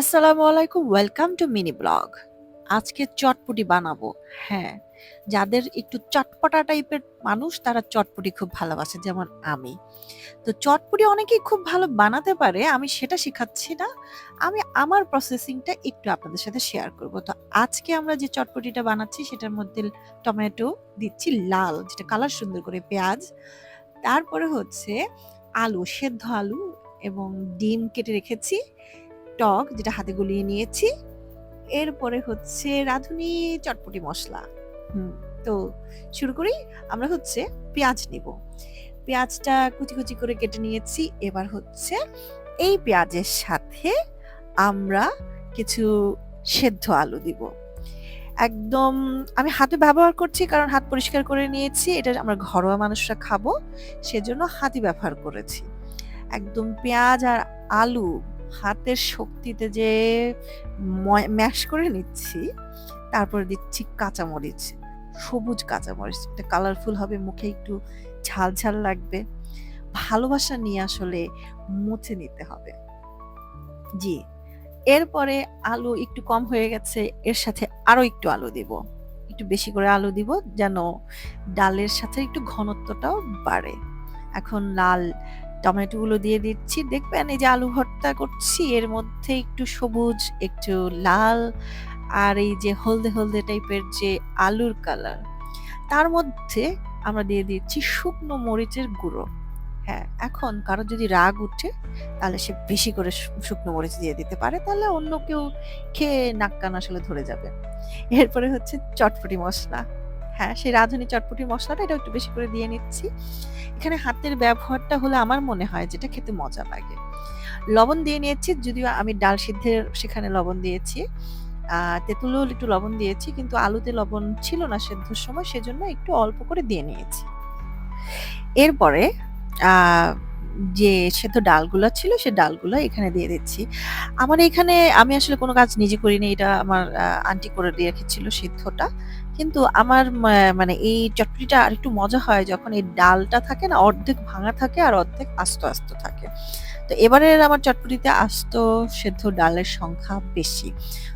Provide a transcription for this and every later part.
আসসালামু আলাইকুম welcome to mini blog আজকে চটপটি বানাবো। হ্যাঁ যাদের একটু চটপটা টাইপের মানুষ, তারা চটপটি খুব ভালোবাসে, যেমন আমি। তো চটপটি অনেকেই খুব ভালো বানাতে পারে, আমি সেটা শেখাচ্ছি না। আমি আমার প্রসেসিংটা একটু আপনাদের সাথে শেয়ার করব। তো আজকে আমরা যে চটপটিটা বানাচ্ছি, সেটার মধ্যে টমেটো দিচ্ছি, লাল, যেটা কালার সুন্দর করে পেঁয়াজ। তারপরে হচ্ছে আলু, সেদ্ধ আলু এবং ডিম কেটে রেখেছি। টক যেটা হাতে গুলিয়ে নিয়েছি। এরপরে হচ্ছে রাঁধুনি চটপটি মশলা। হুম। তো শুরু করি আমরা হচ্ছে পেঁয়াজ নিব। পেঁয়াজটা কুচি কুচি করে কেটে নিয়েছি। এবার হচ্ছে এই পেঁয়াজের সাথে আমরা কিছু সেদ্ধ আলু দিব। একদম আমি হাতে ব্যবহার করছি কারণ হাত পরিষ্কার করে নিয়েছি এটা আমরা ঘরোয়া মানুষরা খাব সেজন্য হাতি ব্যবহার করেছি। একদম পেঁয়াজ আর আলু হাতের শক্তিতে যে ম্যাশ করে নিচ্ছি, তারপরে দিচ্ছি কাঁচামরিচ, সবুজ কাঁচামরিচ। এটা কালারফুল হবে, মুখে একটু ঝাল ঝাল লাগবে। ভালোবাসা নিয়ে আসলে মুছে নিতে হবে। জি, এরপরে আলু একটু কম হয়ে গেছে, এর সাথে আরও একটু আলু দিব। একটু বেশি করে আলু দিব, যেন ডালের সাথে একটু ঘনত্বটাও বাড়ে। এখন লাল টমেটোগুলো দিয়ে দিচ্ছি। দেখবেন এই যে আলু ভর্তা করছি, এর মধ্যে একটু সবুজ, একটু লাল আর এই যে হলদে হলদে টাইপের যে আলুর কালার, তার মধ্যে আমরা দিয়ে দিচ্ছি শুকনো মরিচের গুঁড়ো। হ্যাঁ এখন কারও যদি রাগ উঠে, তাহলে সে বেশি করে শুকনো মরিচ দিয়ে দিতে পারে, তাহলে অন্য কেউ খেয়ে নাক কান আসলে ধরে যাবে। এরপরে হচ্ছে চটপটি মশলা। হ্যাঁ সেই রাঁধুনি চটপটি মশলাটা এটা একটু বেশি করে দিয়ে নিচ্ছি। এখানে হাতের ব্যবহারটা হলে আমার মনে হয় যেটা খেতে মজা লাগে। লবণ দিয়ে নিয়েছি, যদিও আমি ডাল সিদ্ধের সেখানে লবণ দিয়েছি। তেঁতুলেও একটু লবণ দিয়েছি, কিন্তু আলুতে লবণ ছিল না সেদ্ধর সময়, সেজন্য একটু অল্প করে দিয়ে নিয়েছি। এরপরে যে সেদ্ধ ডালগুলো ছিল, সে ডালগুলো এখানে দিয়ে দিচ্ছি। আমার এখানে আমি আসলে কোনো কাজ নিজে করিনি, এটা আমার আন্টি করে দিয়ে রেখেছিল সিদ্ধটা। কিন্তু আমার মানে এই চটপটিটা আর একটু মজা হয় যখন এই ডালটা থাকে না, অর্ধেক ভাঙা থাকে আর অর্ধেক আস্ত আস্ত থাকে। তো এবারের আমার চটপটিতে আস্ত সেদ্ধ ডালের সংখ্যা বেশি।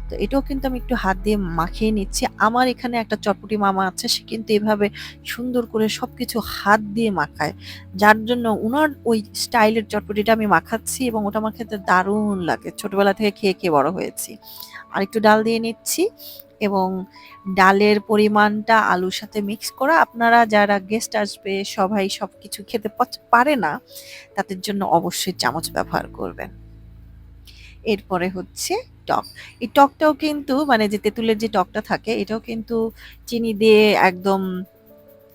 তো এটাও কিন্তু আমি একটু হাত দিয়ে মাখিয়ে নিচ্ছি। আমার এখানে একটা চটপটি মামা আছে, সে কিন্তু এভাবে সুন্দর করে সব কিছু হাত দিয়ে মাখায়। যার জন্য উনার ওই স্টাইলের চটপটিটা আমি মাখাচ্ছি এবং ওটা আমার খেতে দারুণ লাগে। ছোটবেলা থেকে খেয়ে খেয়ে বড় হয়েছি। আর একটু ডাল দিয়ে নিচ্ছি। এবং ডালের পরিমাণটা আলুর সাথে মিক্স করা। আপনারা যারা গেস্ট আসবে, সবাই সব কিছু খেতে পারে না, তাদের জন্য অবশ্যই চামচ ব্যবহার করবেন। এরপরে হচ্ছে টক। এই টকটাও কিন্তু মানে যে তেঁতুলের যে টকটা থাকে, এটাও কিন্তু চিনি দিয়ে একদম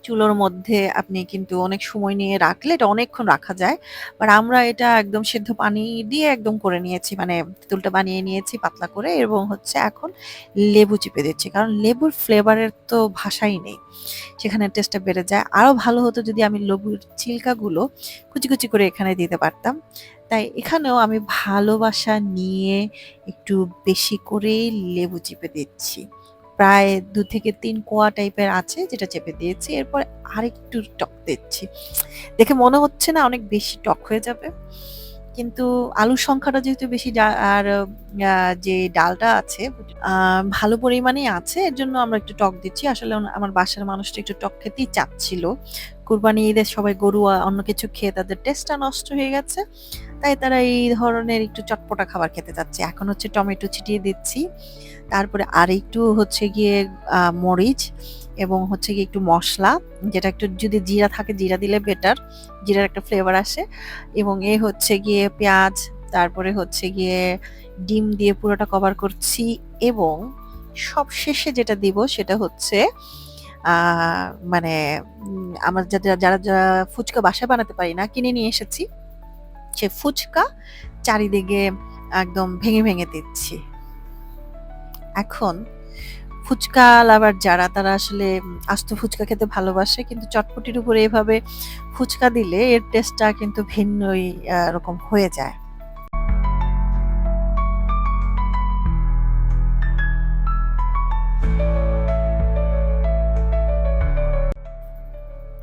চুলোর মধ্যে আপনি কিন্তু অনেক সময় নিয়ে রাখলে এটা অনেকক্ষণ রাখা যায়। বাট আমরা এটা একদম সেদ্ধ পানি দিয়ে একদম করে নিয়েছি মানে তেঁতুলটা বানিয়ে নিয়েছি পাতলা করে এবং হচ্ছে এখন লেবু চিপে দিচ্ছি। কারণ লেবুর ফ্লেভারের তো ভাষাই নেই, সেখানে টেস্টটা বেড়ে যায়। আরও ভালো হতো যদি আমি লেবুর চিল্কাগুলো কুচি কুচি করে এখানে দিতে পারতাম। তাই এখানেও আমি ভালোবাসা নিয়ে একটু বেশি করেই লেবু চিপে দিচ্ছি। প্রায় দু থেকে তিন কোয়া টাইপের আছে যেটা চেপে দিয়েছি। এরপর আরেকটু টক দিচ্ছি। দেখে মনে হচ্ছে না অনেক বেশি টক হয়ে যাবে। কিন্তু আলুর সংখ্যাটা যেহেতু বেশি আর যে ডালটা আছে ভালো পরিমাণেই আছে, এর জন্য আমরা একটু টক দিচ্ছি। আসলে আমার বাসার মানুষটা একটু টক খেতেই চাচ্ছিল কুরবানি ঈদের সবাই গরু অন্য কিছু খেয়ে তাদের টেস্টটা নষ্ট হয়ে গেছে। তাই তারা এই ধরনের একটু চটপটা খাবার খেতে চাচ্ছে। এখন হচ্ছে টমেটো ছিটিয়ে দিচ্ছি। তারপরে আর একটু হচ্ছে গিয়ে মরিচ এবং হচ্ছে গিয়ে একটু মশলা, যেটা একটু যদি জিরা থাকে, জিরা দিলে বেটার জিরার একটা ফ্লেভার আসে। এবং এ হচ্ছে গিয়ে পেঁয়াজ, তারপরে হচ্ছে গিয়ে ডিম দিয়ে পুরোটা কভার করছি এবং সব শেষে যেটা দিব সেটা হচ্ছে মানে আমার যারা যারা ফুচকা বাসায় বানাতে পারি না, কিনে নিয়ে এসেছি। সে ফুচকা চারিদিকে একদম ভেঙে ভেঙে দিচ্ছি। এখন ফুচকা লাভার যারা, তারা আসলে আস্ত ফুচকা খেতে ভালোবাসে, কিন্তু চটপটির উপরে এভাবে ফুচকা দিলে এর টেস্টটা কিন্তু ভিন্নই রকম হয়ে যায়।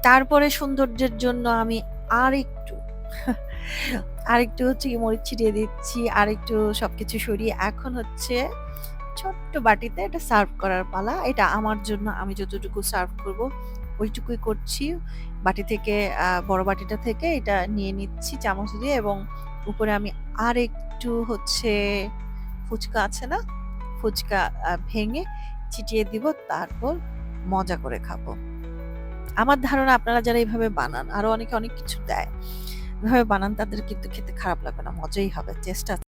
তারপরে সৌন্দর্যের জন্য আমি আর একটু আরেকটু হচ্ছে গিয়ে মরিচ ছিটিয়ে দিচ্ছি। আর আরেকটু সবকিছু সরিয়ে এখন হচ্ছে ছোট্ট বাটিতে এটা সার্ভ করার পালা। এটা আমার জন্য আমি যতটুকু সার্ভ করব ওইটুকুই করছি। বাটি থেকে বড় বাটিটা থেকে এটা নিয়ে নিচ্ছি চামচ দিয়ে এবং উপরে আমি আরেকটু হচ্ছে ফুচকা আছে না? ফুচকা ভেঙে ছিটিয়ে দিব। তারপর মজা করে খাব। আমার ধারণা আপনারা যারা এইভাবে বানান, আরও অনেকে অনেক কিছু দেয়। এভাবে বানান তাদের কিন্তু খেতে খারাপ লাগবে না। মজাই হবে। আছে।